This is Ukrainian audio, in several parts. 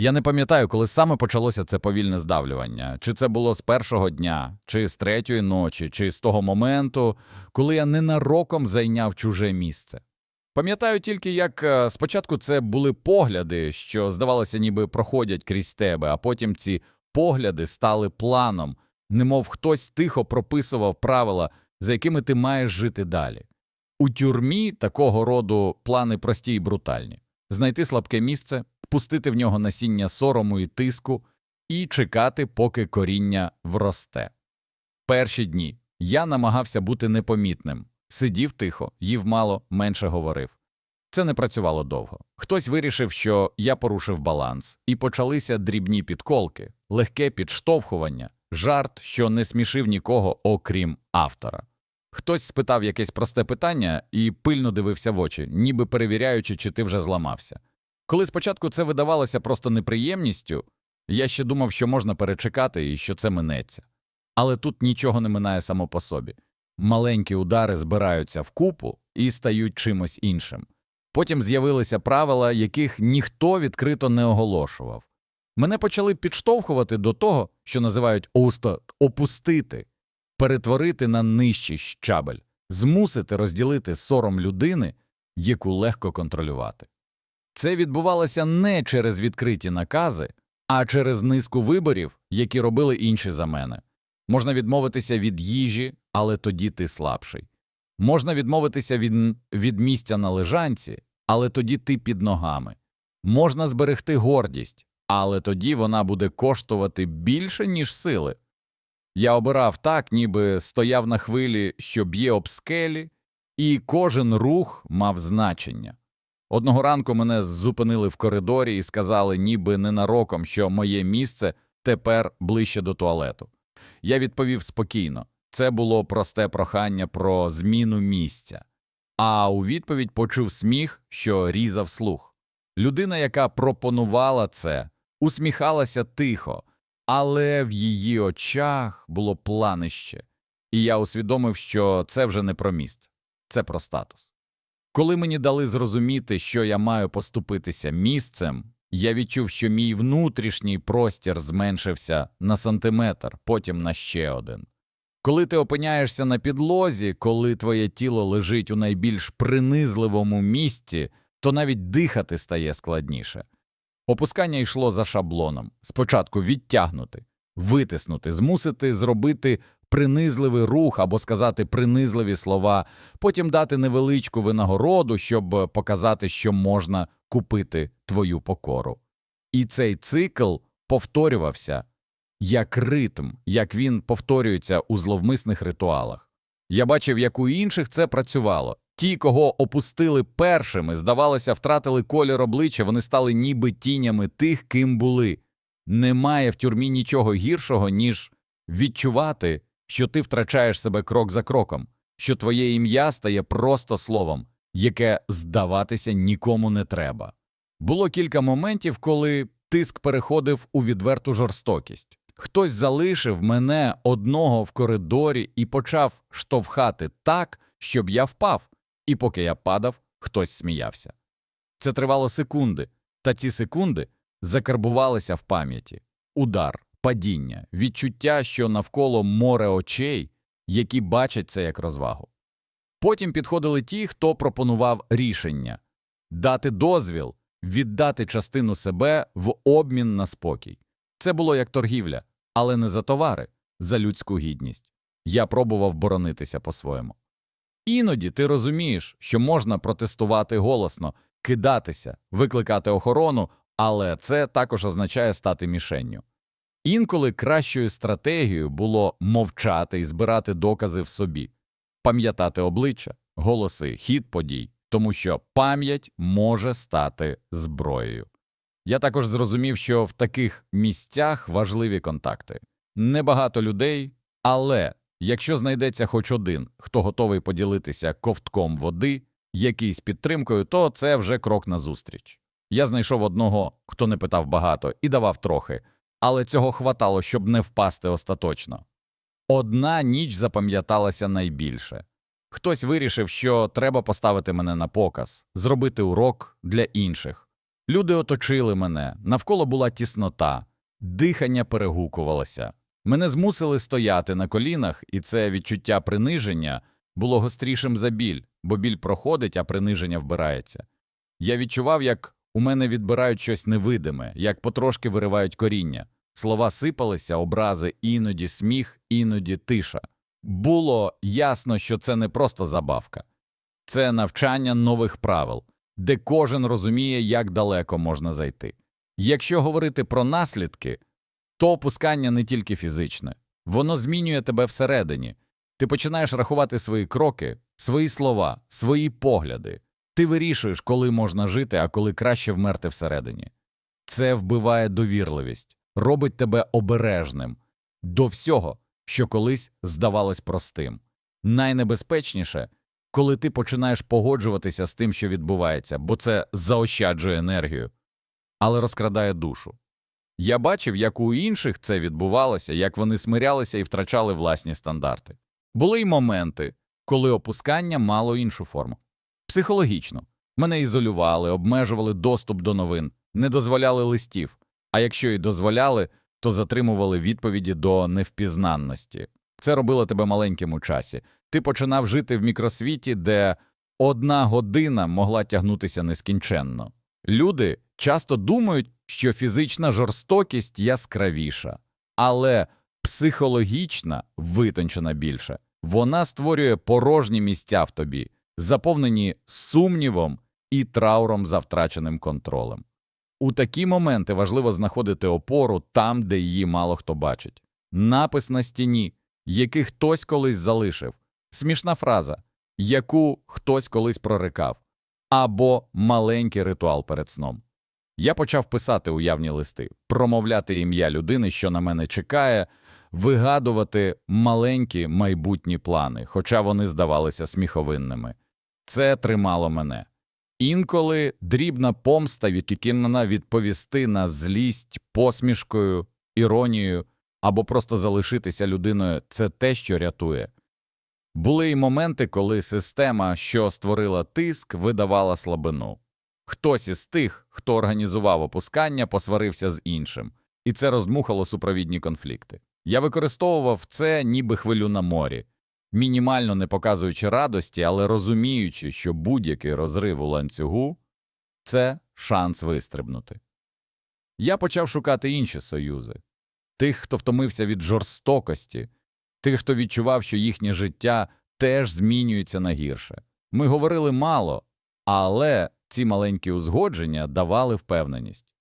Я не пам'ятаю, коли саме почалося це повільне здавлювання, чи це було з першого дня, чи з третьої ночі, чи з того моменту, коли я ненароком зайняв чуже місце. Пам'ятаю тільки, як е, спочатку це були погляди, що, здавалося, ніби проходять крізь тебе, а потім ці погляди стали планом, немов хтось тихо прописував правила, за якими ти маєш жити далі. У тюрмі такого роду плани прості і брутальні знайти слабке місце, впустити в нього насіння сорому і тиску і чекати, поки коріння вросте. Перші дні я намагався бути непомітним, сидів тихо, їв мало, менше говорив. Це не працювало довго. Хтось вирішив, що я порушив баланс, і почалися дрібні підколки, легке підштовхування, жарт, що не смішив нікого, окрім автора. Хтось спитав якесь просте питання і пильно дивився в очі, ніби перевіряючи, чи ти вже зламався. Коли спочатку це видавалося просто неприємністю, я ще думав, що можна перечекати і що це минеться. Але тут нічого не минає само по собі. Маленькі удари збираються в купу і стають чимось іншим. Потім з'явилися правила, яких ніхто відкрито не оголошував. Мене почали підштовхувати до того, що називають оусто опустити, перетворити на нижчий щабель, змусити розділити сором людини, яку легко контролювати. Це відбувалося не через відкриті накази, а через низку виборів, які робили інші за мене. Можна відмовитися від їжі, але тоді ти слабший. Можна відмовитися від, від місця на лежанці, але тоді ти під ногами. Можна зберегти гордість, але тоді вона буде коштувати більше, ніж сили. Я обирав так, ніби стояв на хвилі, що б'є об скелі, і кожен рух мав значення. Одного ранку мене зупинили в коридорі і сказали, ніби ненароком, що моє місце тепер ближче до туалету. Я відповів спокійно це було просте прохання про зміну місця. А у відповідь почув сміх, що різав слух. Людина, яка пропонувала це, усміхалася тихо, але в її очах було планище, і я усвідомив, що це вже не про місце, це про статус. Коли мені дали зрозуміти, що я маю поступитися місцем, я відчув, що мій внутрішній простір зменшився на сантиметр, потім на ще один. Коли ти опиняєшся на підлозі, коли твоє тіло лежить у найбільш принизливому місці, то навіть дихати стає складніше. Опускання йшло за шаблоном спочатку відтягнути, витиснути, змусити зробити принизливий рух або сказати принизливі слова, потім дати невеличку винагороду, щоб показати, що можна купити твою покору. І цей цикл повторювався як ритм, як він повторюється у зловмисних ритуалах. Я бачив, як у інших це працювало. Ті, кого опустили першими, здавалося, втратили колір обличчя, вони стали ніби тінями тих, ким були. Немає в тюрмі нічого гіршого, ніж відчувати, що ти втрачаєш себе крок за кроком, що твоє ім'я стає просто словом, яке здаватися нікому не треба. Було кілька моментів, коли тиск переходив у відверту жорстокість. Хтось залишив мене одного в коридорі і почав штовхати так, щоб я впав, і поки я падав, хтось сміявся. Це тривало секунди, та ці секунди закарбувалися в пам'яті удар, падіння, відчуття, що навколо море очей, які бачать це як розвагу. Потім підходили ті, хто пропонував рішення дати дозвіл, віддати частину себе в обмін на спокій. Це було як торгівля, але не за товари, за людську гідність. Я пробував боронитися по-своєму. Іноді ти розумієш, що можна протестувати голосно, кидатися, викликати охорону, але це також означає стати мішенню. Інколи кращою стратегією було мовчати і збирати докази в собі, пам'ятати обличчя, голоси, хід подій, тому що пам'ять може стати зброєю. Я також зрозумів, що в таких місцях важливі контакти. Небагато людей, але якщо знайдеться хоч один, хто готовий поділитися ковтком води, якийсь підтримкою, то це вже крок назустріч. Я знайшов одного, хто не питав багато і давав трохи, але цього хватало, щоб не впасти остаточно. Одна ніч запам'яталася найбільше. Хтось вирішив, що треба поставити мене на показ, зробити урок для інших. Люди оточили мене, навколо була тіснота, дихання перегукувалося. Мене змусили стояти на колінах, і це відчуття приниження було гострішим за біль, бо біль проходить, а приниження вбирається. Я відчував, як у мене відбирають щось невидиме, як потрошки виривають коріння. Слова сипалися, образи, іноді сміх, іноді тиша. Було ясно, що це не просто забавка, це навчання нових правил, де кожен розуміє, як далеко можна зайти. Якщо говорити про наслідки, то опускання не тільки фізичне, воно змінює тебе всередині. Ти починаєш рахувати свої кроки, свої слова, свої погляди. Ти вирішуєш, коли можна жити, а коли краще вмерти всередині. Це вбиває довірливість, робить тебе обережним до всього, що колись здавалось простим. Найнебезпечніше, коли ти починаєш погоджуватися з тим, що відбувається, бо це заощаджує енергію, але розкрадає душу. Я бачив, як у інших це відбувалося, як вони смирялися і втрачали власні стандарти. Були й моменти, коли опускання мало іншу форму. Психологічно. Мене ізолювали, обмежували доступ до новин, не дозволяли листів, а якщо і дозволяли, то затримували відповіді до невпізнанності. Це робило тебе маленьким у часі. Ти починав жити в мікросвіті, де одна година могла тягнутися нескінченно. Люди часто думають, що фізична жорстокість яскравіша, але психологічна витончена більше. Вона створює порожні місця в тобі, заповнені сумнівом і трауром за втраченим контролем. У такі моменти важливо знаходити опору там, де її мало хто бачить. Напис на стіні, який хтось колись залишив, смішна фраза, яку хтось колись прорикав, або маленький ритуал перед сном. Я почав писати уявні листи, промовляти ім'я людини, що на мене чекає, вигадувати маленькі майбутні плани, хоча вони здавалися сміховинними. Це тримало мене. Інколи дрібна помста відкинена відповісти на злість посмішкою, іронією або просто залишитися людиною це те, що рятує. Були й моменти, коли система, що створила тиск, видавала слабину. Хтось із тих, хто організував опускання, посварився з іншим, і це роздмухало супровідні конфлікти. Я використовував це ніби хвилю на морі, мінімально не показуючи радості, але розуміючи, що будь-який розрив у ланцюгу це шанс вистрибнути. Я почав шукати інші союзи тих, хто втомився від жорстокості, тих, хто відчував, що їхнє життя теж змінюється на гірше. Ми говорили мало, але ці маленькі узгодження давали впевненість.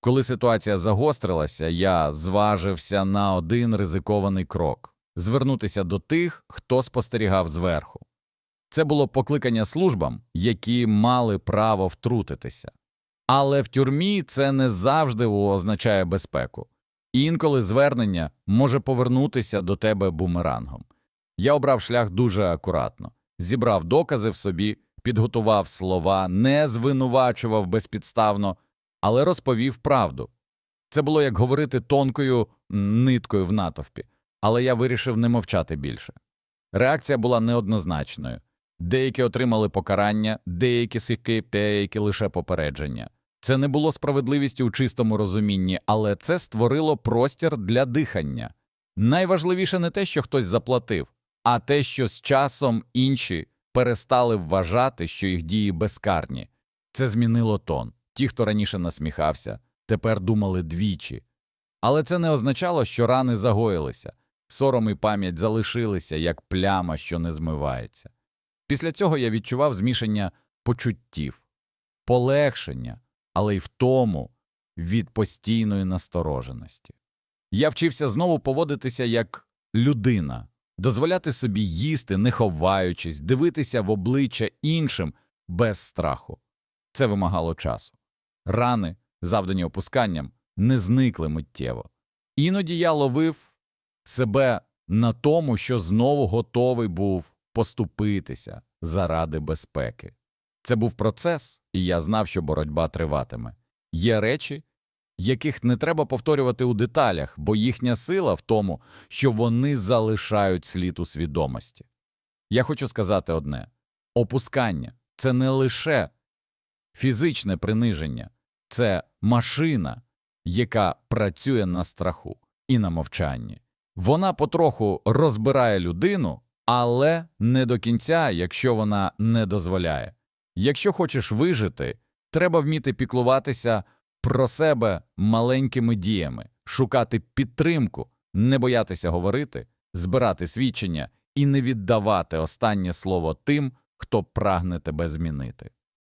Коли ситуація загострилася, я зважився на один ризикований крок звернутися до тих, хто спостерігав зверху. Це було покликання службам, які мали право втрутитися. Але в тюрмі це не завжди означає безпеку. Інколи звернення може повернутися до тебе бумерангом. Я обрав шлях дуже акуратно, зібрав докази в собі, підготував слова, не звинувачував безпідставно, але розповів правду. Це було як говорити тонкою ниткою в натовпі, але я вирішив не мовчати більше. Реакція була неоднозначною. Деякі отримали покарання, деякі сики, деякі лише попередження. Це не було справедливістю у чистому розумінні, але це створило простір для дихання. Найважливіше не те, що хтось заплатив, а те, що з часом інші перестали вважати, що їх дії безкарні. Це змінило тон. Ті, хто раніше насміхався, тепер думали двічі. Але це не означало, що рани загоїлися, сором і пам'ять залишилися, як пляма, що не змивається. Після цього я відчував змішання почуттів, полегшення, але й втому від постійної настороженості. Я вчився знову поводитися як людина, дозволяти собі їсти, не ховаючись, дивитися в обличчя іншим без страху. Це вимагало часу. Рани, завдані опусканням, не зникли миттєво. Іноді я ловив себе на тому, що знову готовий був поступитися заради безпеки. Це був процес, і я знав, що боротьба триватиме. Є речі, яких не треба повторювати у деталях, бо їхня сила в тому, що вони залишають слід у свідомості. Я хочу сказати одне опускання це не лише фізичне приниження, це машина, яка працює на страху і на мовчанні. Вона потроху розбирає людину, але не до кінця, якщо вона не дозволяє. Якщо хочеш вижити, треба вміти піклуватися про себе маленькими діями, шукати підтримку, не боятися говорити, збирати свідчення і не віддавати останнє слово тим, хто прагне тебе змінити.